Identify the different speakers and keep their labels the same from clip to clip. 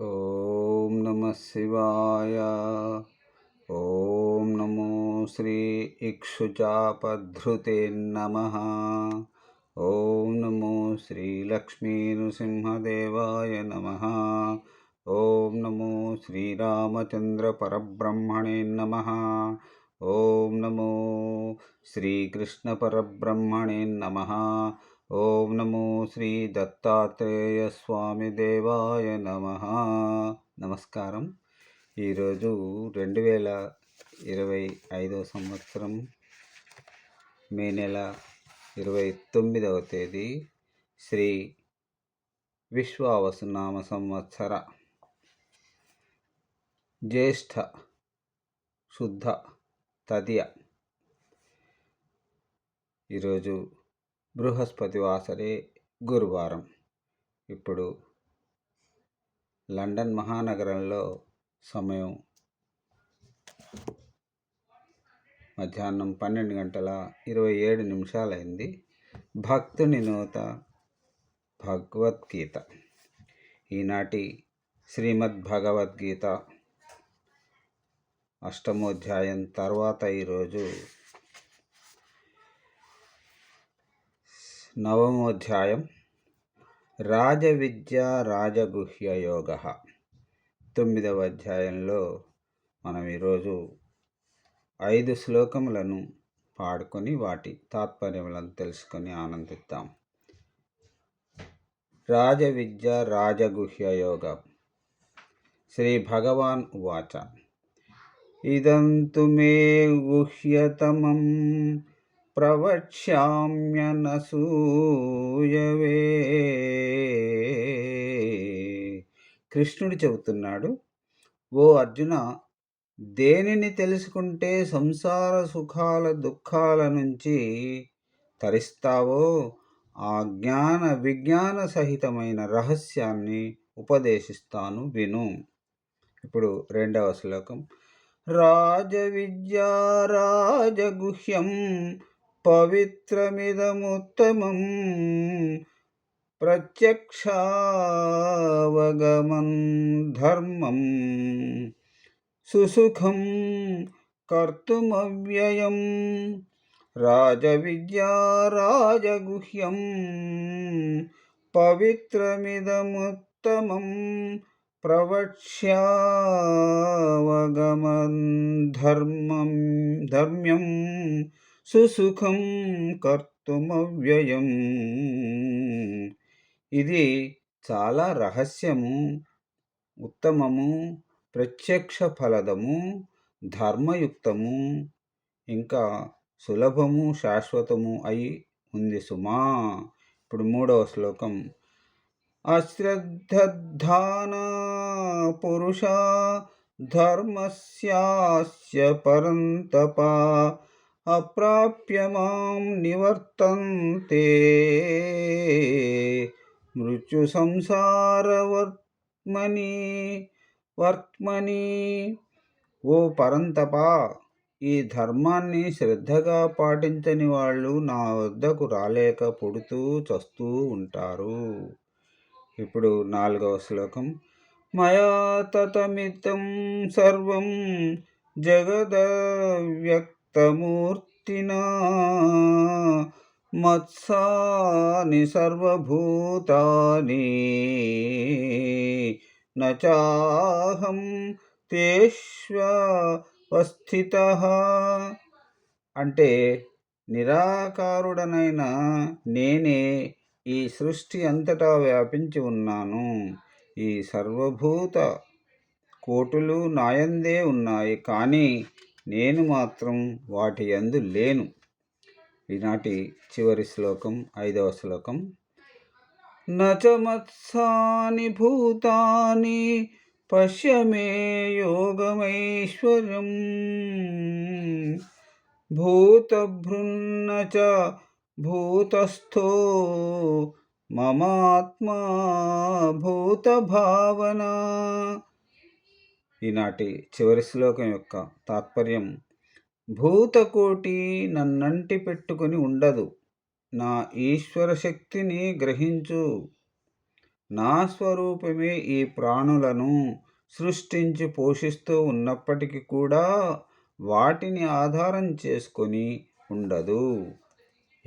Speaker 1: ఓం నమ శివాయ ఓం నమో శ్రీ ఇక్షుచాపధృతే నమ ఓం నమో శ్రీ లక్ష్మీ నృసింహదేవాయ నమ ఓం నమో శ్రీరామచంద్ర పరబ్రహ్మణే నమ ఓం నమో శ్రీకృష్ణ పరబ్రహ్మణే నమ ఓం నమో శ్రీ దత్తాత్రేయ స్వామి దేవాయ నమ. నమస్కారం. ఈరోజు రెండు వేల ఇరవై ఐదవ సంవత్సరం మే నెల ఇరవై తొమ్మిదవ తేదీ శ్రీ విశ్వావసునామ సంవత్సర. జ్యేష్ఠ శుద్ధ తదియ. ఈరోజు బృహస్పతి వాసరే గురువారం. ఇప్పుడు లండన్ మహానగరంలో సమయం మధ్యాహ్నం పన్నెండు గంటల ఇరవై ఏడు నిమిషాలైంది. భక్తుని నూత భగవద్గీత. ఈనాటి శ్రీమద్ భగవద్గీత అష్టమోధ్యాయం తర్వాత ఈరోజు నవమోధ్యాయం రాజవిద్య రాజగుహ్య యోగ. తొమ్మిదవ అధ్యాయంలో మనం ఈరోజు ఐదు శ్లోకములను పాడుకొని వాటి తాత్పర్యములను తెలుసుకొని ఆనందిద్దాం. రాజవిద్య రాజగుహ్య యోగ. శ్రీ భగవాన్ ఉవాచ. ఇదంతు మే గుహ్యతమం ప్రవక్ష్యామ్యనసూయవే. కృష్ణుడు చెబుతున్నాడు ఓ అర్జున దేనిని తెలుసుకుంటే సంసార సుఖాల దుఃఖాల నుంచి తరిస్తావో ఆ జ్ఞాన విజ్ఞాన సహితమైన రహస్యాన్ని ఉపదేశిస్తాను విను. ఇప్పుడు రెండవ శ్లోకం. రాజవిద్యారాజగుహ్యం పవిత్రమిదముత్తమం ప్రత్యక్షావగమన్ ధర్మం సుసుఖం కర్తుమవ్యయం రాజవిద్యా రాజగుహ్యం పవిత్రమిదముత్తమం ప్రవక్ష్యావగమన్ ధర్మం ధర్మ్యం సుసుఖం కర్తుమవ్యయం. ఇది చాలా రహస్యము ఉత్తమము ప్రత్యక్ష ఫలదము ధర్మయుక్తము ఇంకా సులభము శాశ్వతము అయి ఉంది సుమా. ఇప్పుడు మూడవ శ్లోకం. అశ్రద్ధాన పురుష ధర్మస్యాస్య పరంతపా అప్రాప్య మాం నివర్తంతే. మృత్యు సంసారవర్త్మని వర్త్మని ఓ పరంతప ఈ ధర్మాన్ని శ్రద్ధగా పాటించని వాళ్ళు నా వద్దకు రాలేక పుడుతూ చస్తూ ఉంటారు. ఇప్పుడు నాలుగవ శ్లోకం. మయా తతమితం సర్వం జగదవ్యక్ వ్యక్తమూర్తినా మత్సాని సర్వభూతాని నచాహం తేష్వస్థిత అంటే నిరాకారుడనైన నేనే ఈ సృష్టి అంతటా వ్యాపించి ఉన్నాను. ఈ సర్వభూత కోటులు నాయందే ఉన్నాయి. కానీ నేను మాత్రం వాటి అందు లేను. ఈనాటి చివరి శ్లోకం ఐదవ శ్లోకం. నచమత్సాని భూతాని పశ్యమే యోగమైశ్వర్యం. భూతభృన్న చ భూతస్థో మమాత్మా భూతభావనా ఈనాటి చివరి శ్లోకం యొక్క తాత్పర్యం భూతకోటి నన్నంటి పెట్టుకొని ఉండదు. నా ఈశ్వర శక్తిని గ్రహించు. నా స్వరూపమే ఈ ప్రాణులను సృష్టించి పోషిస్తూ ఉన్నప్పటికీ కూడా వాటిని ఆధారం చేసుకొని ఉండదు.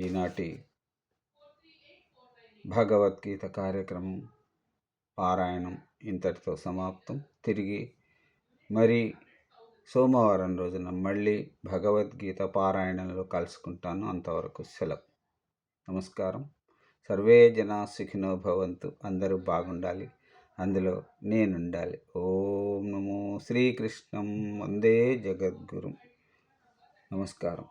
Speaker 1: ఈనాటి భగవద్గీత కార్యక్రమం పారాయణం ఇంతటితో సమాప్తం. తిరిగి మరి సోమవారం రోజున మళ్ళీ భగవద్గీత పారాయణంలో కలుసుకుంటాను. అంతవరకు సెలవు. నమస్కారం. సర్వే జనా సుఖినో భవంతు. అందరూ బాగుండాలి. అందులో నేనుండాలి. ఓం నమో శ్రీకృష్ణం. వందే జగద్గురు. నమస్కారం.